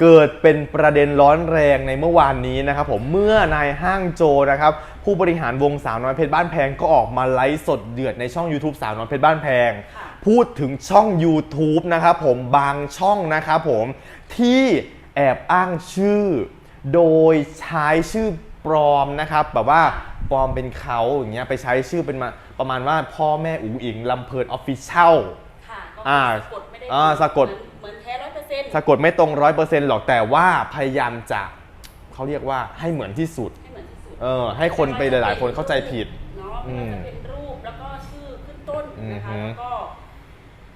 เกิดเป็นประเด็นร้อนแรงในเมื่อวานนี้นะครับผมเมื่อนายห้างโจนะครับผู้บริหารวงสาวน้อยเพชรบ้านแพงก็ออกมาไลฟ์สดเดือดในช่อง YouTube สาวน้อยเพชรบ้านแพงค่ะพูดถึงช่อง YouTube นะครับผมบางช่องนะครับผมที่แอบอ้างชื่อ โดยใช้ชื่อปลอมนะครับแบบว่าปลอมเป็นเขาอย่างเงี้ยไปใช้ชื่อเป็นมาประมาณว่าพ่อแม่อูอิงลำเพลินออฟฟิเชียลค่ะก็อ่าสะกดไม่ได้อ่า สะกดเหมือนเหมือนแท้ร้อยเปอร์เซ็นต์สะกดไม่ตรงร้อยเปอร์เซ็นต์หรอกแต่ว่าพยายามจะเขาเรียกว่าให้เหมือนที่สุด ให้เหมือนที่สุดเออ ให้คนไปหลาย ๆ คนเข้าใจผิด เนาะไม่ว่าจะเป็นรูปแล้วก็ชื่อขึ้นต้นนะคะ อือฮึแล้วก็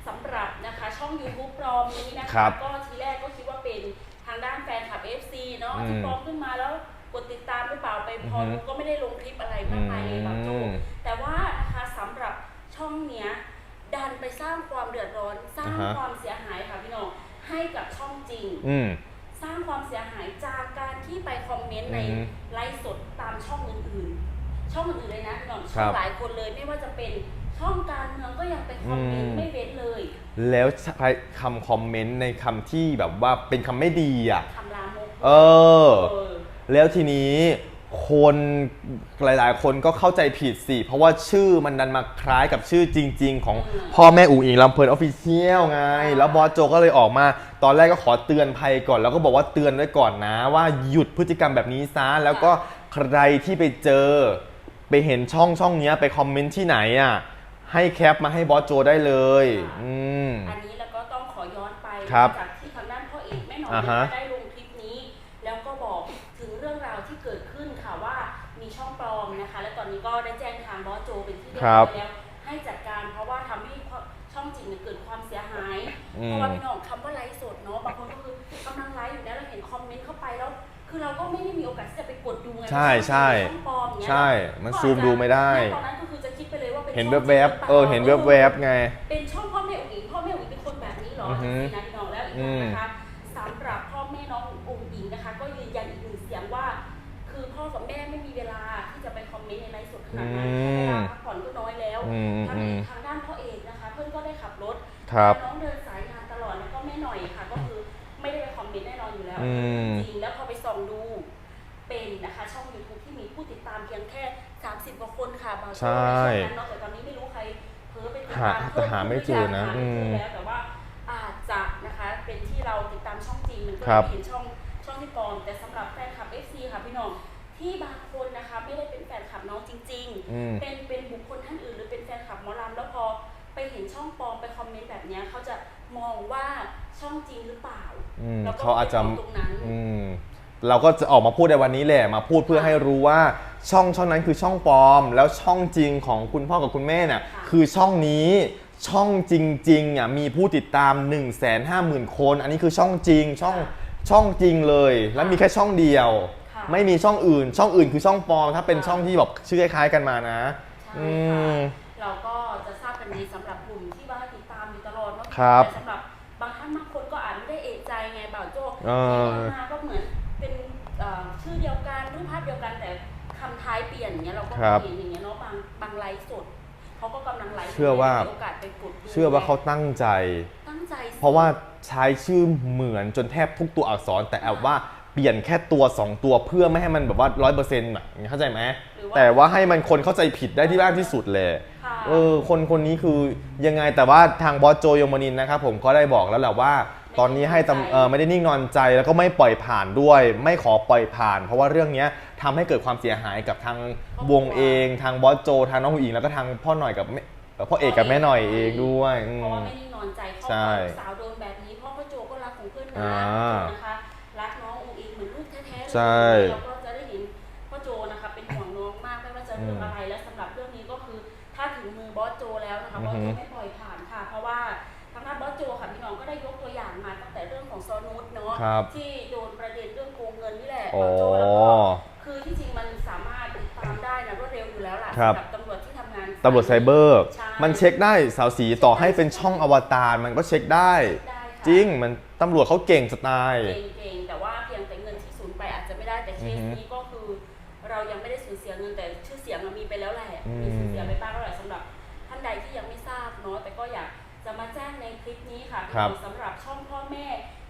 สำหรับนะคะช่อง YouTube ปลอมนี้นะครัคะ บก็ทีแรกก็คิดว่าเป็นทางด้านแฟนคลับ FC เนาะอืมที่ปลอมขึ้นมาแล้วกดติดตามหรือเปล่าไปพออือฮึดูก็ไม่ได้ลงคลิปอะไรมากมายเลยบางโจอืม แต่ว่านะคะสำหรับช่องเนี้ย ดันไปสร้างความเดือดร้อนสร้างอ่าฮะ ความเสียหายค่ะพี่น้อง ให้กับช่องจริง อืม สร้างความเสียหายจากการที่ไปคอมเมนต์ในอือฮึไลฟ์สดตามช่องอื่นๆ ช่องอื่นๆเลยนะพี่น้องคช่รัองบหลายคนเลยไม่ว่าจะเป็นช่องการเมืองก็ยังไปคอมเมนอืต์ม ไม่เว้นเลยแล้วใช้คำคอมเมนต์ในคำที่แบบว่าเป็นคำไม่ดีอะ คำลามกเออ เออ แล้วทีนี้ คนหลายๆ คนก็เข้าใจผิดสิ เพราะว่าชื่อมันดันมาคล้ายกับชื่อจริง ๆ ของพ่อแม่อูอิงลำเพลินออฟฟิเชียลไง แล้วบอสโจก็เลยออกมา ตอนแรกก็ขอเตือนภัยก่อน แล้วก็บอกว่าเตือนไว้ก่อนนะ ว่าหยุดพฤติกรรมแบบนี้ซะแล้วก็ใครที่ไปเจอ ไปเห็นช่องช่องเนี้ยไปคอมเมนต์ที่ไหนอะให้แคปมาให้บอสโจได้เลย อืม อันนี้แล้วก็ต้องขอย้อนไปครับจากที่ทางด้านพ่อเอกแม่หนออ่าฮะ ได้ ครัร้อบยแล้วให้จัดการเพราะว่าทำให้ช่องจริงเนี่ยเกิดความเสียหายอืมเพราะว่าพี่น้องคำว่าไลฟ์สดเนาะบางคนก็คือกำลังไลฟ์อยู่แล้วเราเห็นคอมเมนต์เข้าไปแล้วคือเราก็ไม่ได้มีโอกาสที่จะไปกดดูไงใช่ใช่ช่องปลอมเงี้ยใช่ มันซูมดูไม่ได้ตอนนั้นก็คือจะคิดไปเลยว่าเป็นเห็นช่องแวบจริงๆเออเห็นแวบๆไง เป็นช่องพ่อแม่อุ๋งอิงพ่อแม่อุ๋งอิงเป็นคนแบบนี้เหรออือฮึสินะพี่น้องแล้วอีกอย่างนะคะสำหรับพ่อแม่น้องอุ๋งอิงนะคะ ก็ยืนยันอีกหนึ่งเสียงว่า คือพ่อกับแม่ไม่มีเวลาที่จะไปคอมเมนต์ในไลฟ์สดขนาดนั้น ครับน้องเดินสายงานตลอดแล้วก็แม่หน่อยค่ะ ก็คือไม่ได้ไปคอมเมนต์แน่นอนอยู่แล้ว อืม จริงแล้วพอไปส่องดู เป็นนะคะช่อง YouTube ที่มีผู้ติดตามเพียงแค่ 30กว่าคนค่ะบางใช่ช่วงนั้นเนาะแต่ตอนนี้ไม่รู้ใครเพ้อไปติดหาตามแต่หาไม่เจอนะหาไม่เจออืมแล้วแต่ว่าอาจจะนะคะเป็นที่เราติดตามช่องจริงมันก็ครับไม่เห็นช่องช่อง เขาอาจจะไปมงตรงนั้น อืมเราก็จะออกมาพูดในวันนี้แหละมาพูดเพื่อให้รู้ว่าช่องช่องนั้นคือช่องปลอม แล้วช่องจริงของคุณพ่อกับคุณแม่น่ะค่ะคือช่องนี้ช่องจริงๆอะมีผู้ติดตาม 1 5 0 0 0 0 คน อันนี้คือช่องจริงช่องช่องจริงเลย แล้วมีแค่ช่องเดียว ค่ะไม่มีช่องอื่น ช่องอื่นคือช่องปลอมถ้าเป็นค่ะ ช่องที่แบบชื่อคล้ายๆกันมานะ ใช่อืค่ะม เราก็จะทราบกันดีสำหรับกลุ่มที่ว่าติดตามอยู่ตลอดเนาะครับแต่สำหรับ เออเห็นมาก็เหมือนเป็นเอ่อชื่อเดียวกันรูปภาพเดียวกันแต่คำท้ายเปลี่ยนอย่างเงี้ยเราก็ครับเห็นอย่างเงี้ยเนาะบางบางไลฟ์สดเขาก็กำลังไลฟ์เชื่อว่า โอกาสไปกดดูเชื่อว่าเขาตั้งใจ ตั้งใจสิเพราะว่าใช้ชื่อเหมือนจนแทบทุกตัวอักษร แต่แอบว่าเปลี่ยนแค่ตัว 2 ตัวเพื่อไม่ให้มันแบบว่าร้อยเปอร์เซ็นต์อะเข้าใจไหมหรือแต่ว่าให้มันคนเข้าใจผิดได้ที่มากที่สุดเลย ค่ะ เออคนคนนี้คือยังไงแต่ว่าทางบอสโจยมนินทร์นะครับผมก็ได้บอกแล้วแหละว่า ตอนนี้ให้ตำเออไม่ได้นิ่งนอนใจแล้วก็ไม่ปล่อยผ่านด้วย ไม่ขอปล่อยผ่าน เพราะว่าเรื่องเนี้ยทำให้เกิดความเสียหายกับทางวงเอง ทางบอสโจ ทางน้องผู้หญิงแล้วก็ทางพ่อหน่อยกับแม่เอ่อพ่อเอกกับแม่หน่อยเองด้วยอืเพราะม ว่าไม่ได้นอนใจครอบใช่ครัวลูกสาวโดนแบบนี้เพราะพ่อโจก็รักของเพื่อนนะอ่านะคะรักน้ององอิงเหมือนลูกแท้ๆเลยใช่ เราก็ ครับที่โดนประเด็นเรื่องโกงเงินนี่แหละอ๋อบอสโจแล้วก็คือที่จริงมันสามารถติดตามได้นะรวดเร็วอยู่แล้วล่ะครับ สำหรับตำรวจที่ทำงาน ตำรวจไซเบอร์ ใช่ มันเช็คได้สาวสีต่อให้เป็นช่องอวตารมันก็เช็คได้ ได้ค่ะจริงมันตำรวจเขาเก่งสไตล์ เก่งๆแต่ว่าเพียงแต่เงินที่สูญไปอาจจะไม่ได้แต่เคสอือฮึนี้ก็คือ เรายังไม่ได้สูญเสียเงินแต่ชื่อเสียงเรามีไปแล้วแหละอืม มีสูญเสียไปบ้างแล้วแหละสำหรับท่านใดที่ยังไม่ทราบเนาะแต่ก็อยากจะมาแจ้งในคลิปนี้ค่ะครับสำหรับช่องพ่อแม่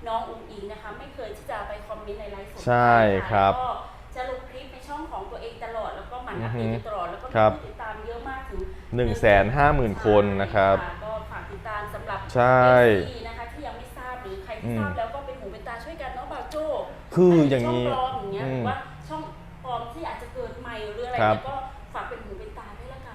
น้องอุ้งอิง นะคะไม่เคยที่จะไปคอมเมนต์ในไลฟ์สดใช่ครับก็จะลงคลิปในช่องของตัวเองตลอดแล้วก็หมันอัปเดตอยู่ตลอดแล้วก็มีครับผู้ติดตามเยอะมากถึง150,000 คนนะครับใช่ก็ฝากติดตามสำหรับใช่ FC นะคะที่ยังไม่ทราบหรือใครอืที่มทราบแล้วก็เป็นหูเป็นตาช่วยกันเนาะบ่าวโจ้คืออย่างนี้ ช่องปลอมอย่างเงี้ยอืหมรือว่าช่องปลอมที่อาจจะเกิดใหม่หรืออะไรครับเนี่ยก็ฝาก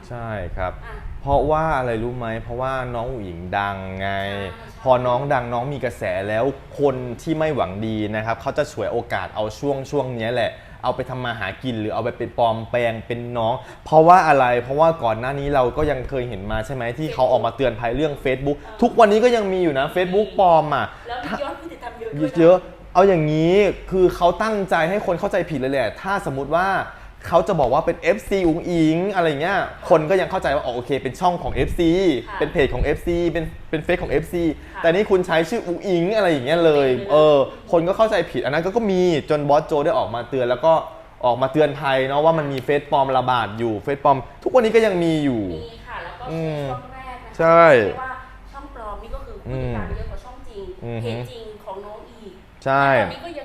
ใช่ครับอะเพราะว่าอะไรรู้ไหม เพราะว่าน้องอุ๋งอิงดังไงใช่ใช่พอน้องดังน้องมีกระแสแล้วคนที่ไม่หวังดีนะครับเขาจะฉวยโอกาสเอาช่วงช่วงเนี้ยแหละ เอาไปทำมาหากินหรือเอาไปเป็นปลอมแปลงเป็นน้อง เพราะว่าอะไรเพราะว่าก่อนหน้านี้เราก็ยังเคยเห็นมาใช่ไหมที่เขาออกมาเตือนภัยเรื่อง Facebook ทุกวันนี้ก็ยังมีอยู่นะ Facebook ปลอมอะแล้วมีถ้ายอดผู้ติดตามเยอะด้วยนเยอะๆเอาอย่างนี้คือเขาตั้งใจให้คนเข้าใจผิดเลยแหละ ถ้าสมมุติว่า เขาจะบอกว่าเป็น FC อุงอิงอะไรเงี้ย คนก็ยังเข้าใจว่าอ๋อโอเค เป็นช่องของ FC ค่ะเป็นเพจของ FC เป็นเป็นเฟซของ FC ค่ะแต่นี่คุณใช้ชื่ออุงอิงอะไรอย่างเงี้ยเลยเป็นเลย เออ คนก็เข้าใจผิดอันนั้นก็ก็มีจนบอสโจได้ออกมาเตือนแล้วก็ออกมาเตือนภัยเนาะว่ามันมีเฟซปลอมระบาดอยู่เฟซปลอม ทุกวันนี้ก็ยังมีอยู่ มีค่ะแล้วก็อืมช่องแรกนะคะใช่เรียกว่าช่องปลอมนี่ก็คือผู้ติดตามเยอะกว่าช่องจริงอืม เพจจริงของน้องอีกใช่ ตอนนี้ก็ยัง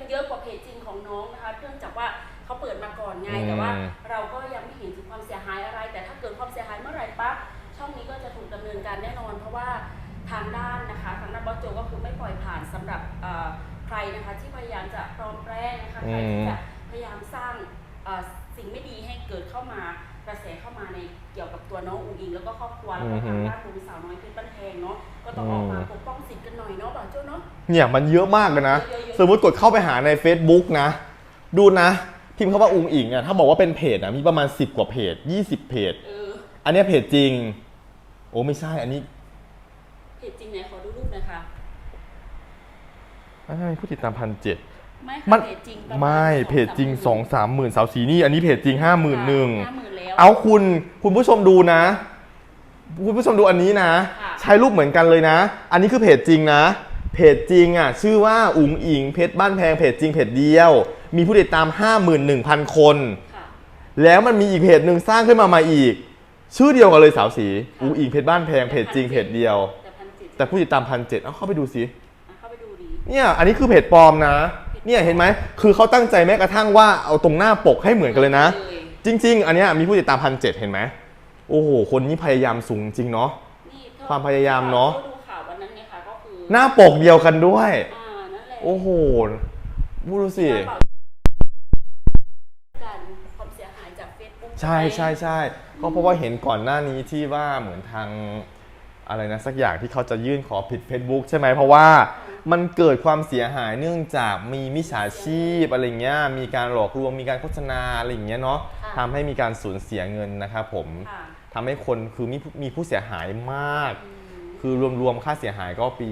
ไงอืมแต่ว่าเราก็ยังไม่เห็นถึงความเสียหายอะไร แต่ถ้าเกิดความเสียหายเมื่อไหร่ปั๊บช่องนี้ก็จะถูกดำเนินการแน่นอน เพราะว่าทางด้านนะคะทางด้านบอสโจก็คือไม่ปล่อยผ่านสำหรับเอ่อใครนะคะที่พยายามจะปลอมแปลงนะคะใครที่จะพยายามสร้างเอ่อสิ่งไม่ดีให้เกิดเข้ามากระแสเข้ามาในเกี่ยวกับตัวน้องอุ๋งอิงแล้วก็ครอบครัวแล้วก็ทางด้านวงสาวน้อยเพชรบ้านแพงเนาะก็ต้องออกมาปกป้องสิทธิ์กันหน่อยเนาะบอสโจเนาะเนี่ยมันเยอะมากเลยนะเยอะๆสมมุติกดเข้าไปหาใน Facebook นะ ดูนะ พิมพ์คำว่าอุงอิงอะถ้าบอกว่าเป็นเพจนะมีประมาณ 10 กว่าเพจ 20 เพจ เอออันเนี้ยเพจจริง โอ้ไม่ใช่อันนี้เพจจริงไหนขอดูรูปหน่อยค่ะไม่ใช่ผู้ติดตามพันเจ็ดไม่มัค่ะนเพจจริงประาณไม่เพจจริงสองสามหมื่นสาวสีนี่อันนี้เพจจริงห้าหมื่นหนึ่ง ห้าหมื่นแล้ว เอาคุณคุณผู้ชมดูนะ คุณผู้ชมดูอันนี้นะ ค่ะ ใช้รูปเหมือนกันเลยนะ อันนี้คือเพจจริงนะ เพจจริงอะ ชื่อว่าอุ๋งอิงเพจบ้านแพงเพจจริงเพจเดียว มีผู้ติดตาม 51,000 คน ค่ะ แล้วมันมีอีกเพจหนึ่งสร้างขึ้นมาใหม่อีก ชื่อเดียวกันเลยสาวสีอุ๋งอิงเพจบ้านแพงเพจจริงเพจเดียว แต่พันเจ็ดแต่ผู้ติดตามพันเจ็ดเอาเข้าไปดูสิเข้าไปดูดี เนี่ย อันนี้คือเพจปลอมนะ เนี่ยเห็นไหม คือเขาตั้งใจแม้กระทั่งว่าเอาตรงหน้าปกให้เหมือนกันเลยนะ เลย จริง ๆ อันเนี้ยมีผู้ติดตามพันเจ็ดเห็นไหม โอ้โห คนนี้พยายามสูงจริงเนาะ นี่ถ้ความพยายามเนอะดูข่าววันนั้นไงคะก็คือหน้าปกเดียวกันด้วย อ่านั่นแหละโอ้โหพูดดูสิกา ใช่ใช่ใช่ก็เพราะว่าเห็นก่อนหน้านี้ที่ว่าเหมือนทางอะไรนะสักอย่างที่เขาจะยื่นขอผิด Facebook ใช่ไหมเพราะว่ามันเกิดความเสียหายเนื่องจากมีมิจฉาชีพอะไรเงี้ยมีการหลอกลวงมีการโฆษณาอะไรอย่างเงี้ยเนาะทำให้มีการสูญเสียเงินนะครับผมค่ะทำให้คนคือมีมีผู้เสียหายมากอืมคือรวมๆค่าเสียหายก็ปี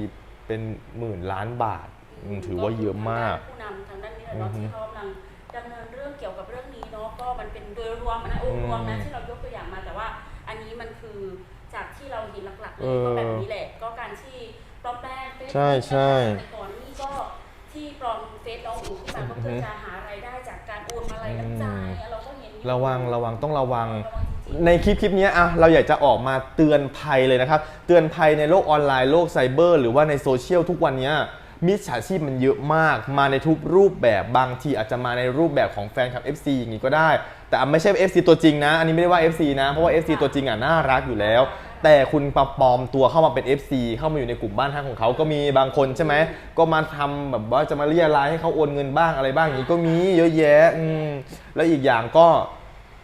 เป็นหมื่นล้านบาทอืมถือว่าเยอะมากผู้นำทางด้านนี้แหละเนาะอือฮึที่เขากำลัง รวมนะองค์รวมนะอืมที่เรายกตัวอย่างมาแต่ว่า อันนี้มันคือจากที่เราเห็นหลักๆเลเอยอก็แบบนี้แหละก็การที่ปลอมแปลงเฟซใช่ใช่ แต่ก่อนนี่ก็ที่ปลอมเฟซน้องอูขึ้นมาก็เพื่อจะหารายได้จากการโอนมาอะไรายน้ำใจเราก็เห็นอยู่ระวังระวังต้องระวัง ระวังจริงๆ ในคลิปคลิปนี้อะเราอยากจะออกมาเตือนภัยเลยนะครับ เตือนภัยในโลกออนไลน์โลกไซเบอร์ หรือว่าในโซเชียลทุกวันเนี้ยมิจฉาชีพมันเยอะมาก มาในทุกรูปแบบบางทีอาจจะมาในรูปแบบของแฟนคลับ FC อย่างนี้ก็ได้ แต่ไม่ใช่ FC ตัวจริงนะ อันนี้ไม่ได้ว่า FC นะ เพราะว่า FC ตัวจริงอะน่ารักอยู่แล้ว แต่คุณปลอมตัวเข้ามาเป็น FC เข้ามาอยู่ในกลุ่มบ้านท่างของเขาก็มีบางคนใช่ไหม ก็มาทำแบบว่าจะมาเรียรายให้เขาโอนเงินบ้างอะไรบ้างอย่างนี้ก็มีเยอะแยะอืมแล้วอีกอย่างก็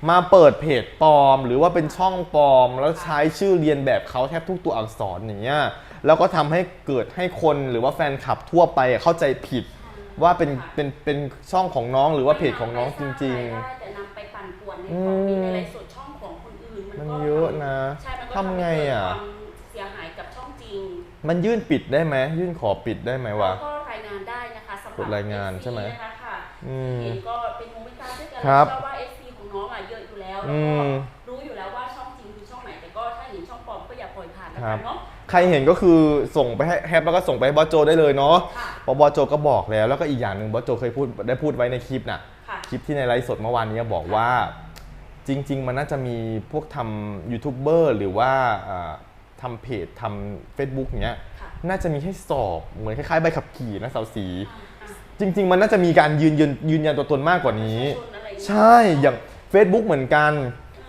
มาเปิดเพจปลอม หรือว่าเป็นช่องปลอม แล้วใช้ชื่อเรียนแบบเขาแทบทุกตัวอักษรอย่างเงี้ยแล้วก็ทำให้เกิดให้คนหรือว่าแฟนคลับทั่วไปเข้าใจผิดว่าเป็นเป็นเป็นช่องของน้องหรือว่าเพจของน้องจริงได้ แต่นำไปปั่นป่วนในอืขมองมีในไลฟ์สดช่องของคนอื่นๆมัมันนก็เยอะนะใช่มันก็ทำไงอะทำให้เกิดความเสียหายกับช่องจริง มันยื่นปิดได้ไหมยื่นขอปิดได้ไหมวะแล้วก็รายงานได้นะคะสำหรับกดรายงาน FC ใช่ไหมนะคะค่ะอืมเห็นก็เป็นหูเป็นตาด้วยกันครับเพราะว่า FC ของน้องอะเยอะอยู่แล้วแล้วอืก็มรู้อยู่แล้วว่าช่องจริงคือช่องไหนแต่ก็ถ้าเห็นช่องปลอมก็อย่าปล่อยผ่านแล้วครักับนเนาะใครเห็นก็คือส่งไปให้แฮปแล้วก็ส่งไปให้บอสโจได้เลยเนาะค่ะเพราะบอสโจก็บอกแล้วแล้วก็อีกอย่างหนึ่งบอสโจเคยพูดได้พูดไว้ในคลิปน่ะค่ะคลิปที่ในไลฟ์สดเมื่อวานนี้บอกว่า จริง ๆ มันน่าจะมีพวกทำยูทูบเบอร์หรือว่าอ่าทำเพจทำ Facebook อย่างเงี้ยค่ะน่าจะมีให้สอบเหมือนคล้ายๆใบขับขี่นะสาวสีอ่าจริง ๆ มันน่าจะมีการยืนยันยืนยันตัวตนมากกว่านี้ประชาชนอะไรอย่างเงี้ยใช่อย่าง Facebook เหมือนกัน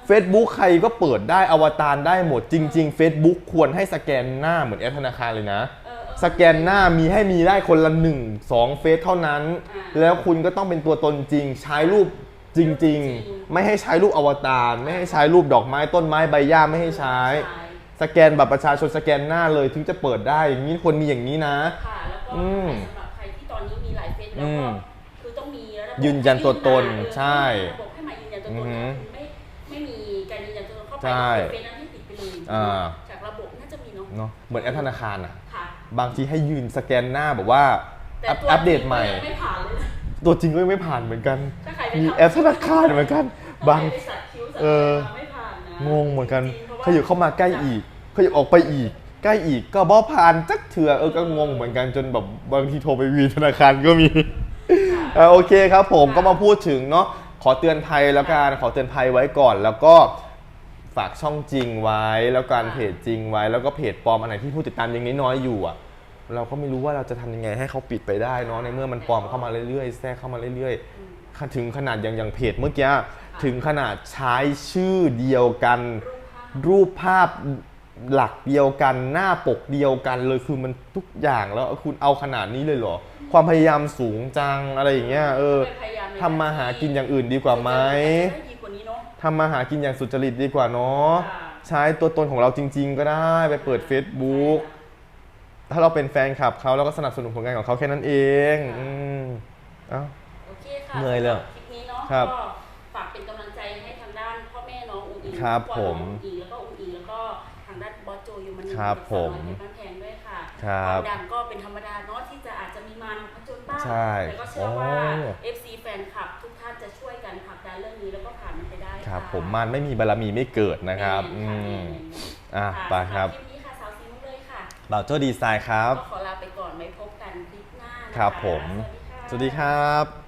Facebook ใครก็เปิดได้อวตารได้หมดจริง ๆ Facebook ควรให้สแกนหน้าเหมือนแอปธนาคารเลยนะเออเออสแกนหน้ามีให้มีได้คนละหนึ่งสองเฟซเท่านั้นอ่าแล้วคุณก็ต้องเป็นตัวตนจริงใช้รูป จริงๆ ไม่ให้ใช้รูปอวตาร ไม่ให้ใช้รูปดอกไม้ต้นไม้ใบหญ้าไม่ให้ใช้ สแกนบัตรประชาชนสแกนหน้าเลยถึงจะเปิดได้อย่างนี้ควรมีอย่างนี้นะ ค่ะแล้วก็อืมสำหรับใครที่ตอนนี้มีหลายเฟซแล้วอืก็มคือต้องมีระบบยืนยันตัวตนให้ยืนยันใช่ระบบให้มายืนยันตัวตนอือหือไม่ไม่มีการยืนยันตัวตนเข้าไปใช่เฟซนั้นที่ติดไปเลยอ่า จากระบบน่าจะมีเนาะเนาะเหมือนแอปธนาคารอะ ค่ะ บางทีให้ยืนสแกนหน้าแบบว่าแต่อัปตัวอัปเดตใหม่จริงก็ยังไม่ผ่านเลยนะ ตัวจริงก็ยังไม่ผ่านเหมือนกัน ถ้าใครไปมีทำแอปธนาคารเหมือนกัน บาง ถ้ใครไปสักคิ้วสักเออ อะไรมาไม่ผ่านนะงงเหมือนกันจริงๆพระว่ขยับเข้ามาใกล้อีกขยับออกไปอีก ใกล้อีกก็บ่ผ่านจักเถื่อเออก็งงเหมือนกันจนแบบบางทีโทรไปวีธนาคารก็มีค่ะอะโอเคครับผมค่ะก็มาพูดถึงเนาะขอเตือนภัยแล้วกันขอเตือนภัยไว้ก่อน แล้วก็ฝากช่องจริงไว้ แล้วการเพจจริงไว้ แล้วก็เพจปลอมอันไหนที่ผู้ติดตามยังน้อยๆอยู่อะ เราก็ไม่รู้ว่าเราจะทำยังไงให้เขาปิดไปได้เนาะในเมื่อมันปลอมเข้ามาเรื่อยๆแทรกเข้ามาเรื่อยๆ ถึงขนาดอย่างอย่างเพจเมื่อกี้ถึงขนาดใช้ชื่อเดียวกัน รูปภาพหลักเดียวกันหน้าปกเดียวกันเลยคือมันทุกอย่างแล้วคุณเอาขนาดนี้เลยเหรอ ความพยายามสูงจังอะไรอย่างเงี้ยเออพยายในทำมาหากินอย่างอื่นดีกว่าไหมได้ดีกว่านี้เนาะ ทำมาหากินอย่างสุจริตดีกว่าเนาะ ค่ะ ใช้ตัวตนของเราจริง ๆ ก็ได้ไปเปิด Facebook ถ้าเราเป็นแฟนคลับเขาเราก็สนับสนุนผลงานของเขาแค่นั้นเองอืมเอ้า โอเคค่ะเหนื่อยเลยสำหบคลิปนี้เนาะครับก็ฝากเป็นกำลังใจให้ทางด้านพ่อแม่น้องอุ้งอิงครับพ่อผมน้องอุ้งอิงแล้วก็อุ้งอิงแล้วก็ทางด้านบอสโจยูมันครับผมเป็นบ้านแพงด้วยค่ะครับวามดังก็เป็นธรรมดาเนาะที่จะอาจจะมีมันผจญบ้างใช่แต่ก็เชื่อว่า โอ้ FC แฟนคลับทุกท่านจะช่วยกันผลักดันเรื่องนี้แล้วก็ผ่านมันไปได้ครับะผมมันไม่มีบารมีไม่เกิดนะครับแม่อืค่ะมแม่อะค่ะไปครับ สำหคลิปนี้ค่ะสาวซีมุก เลยค่ะบ่าวโจ้ดีไซน์ครับ ก็ขอลาไปก่อนไว้พบกันคลิปหน้านะะครับผม สวัสดีค่ะ สวัสดีครับ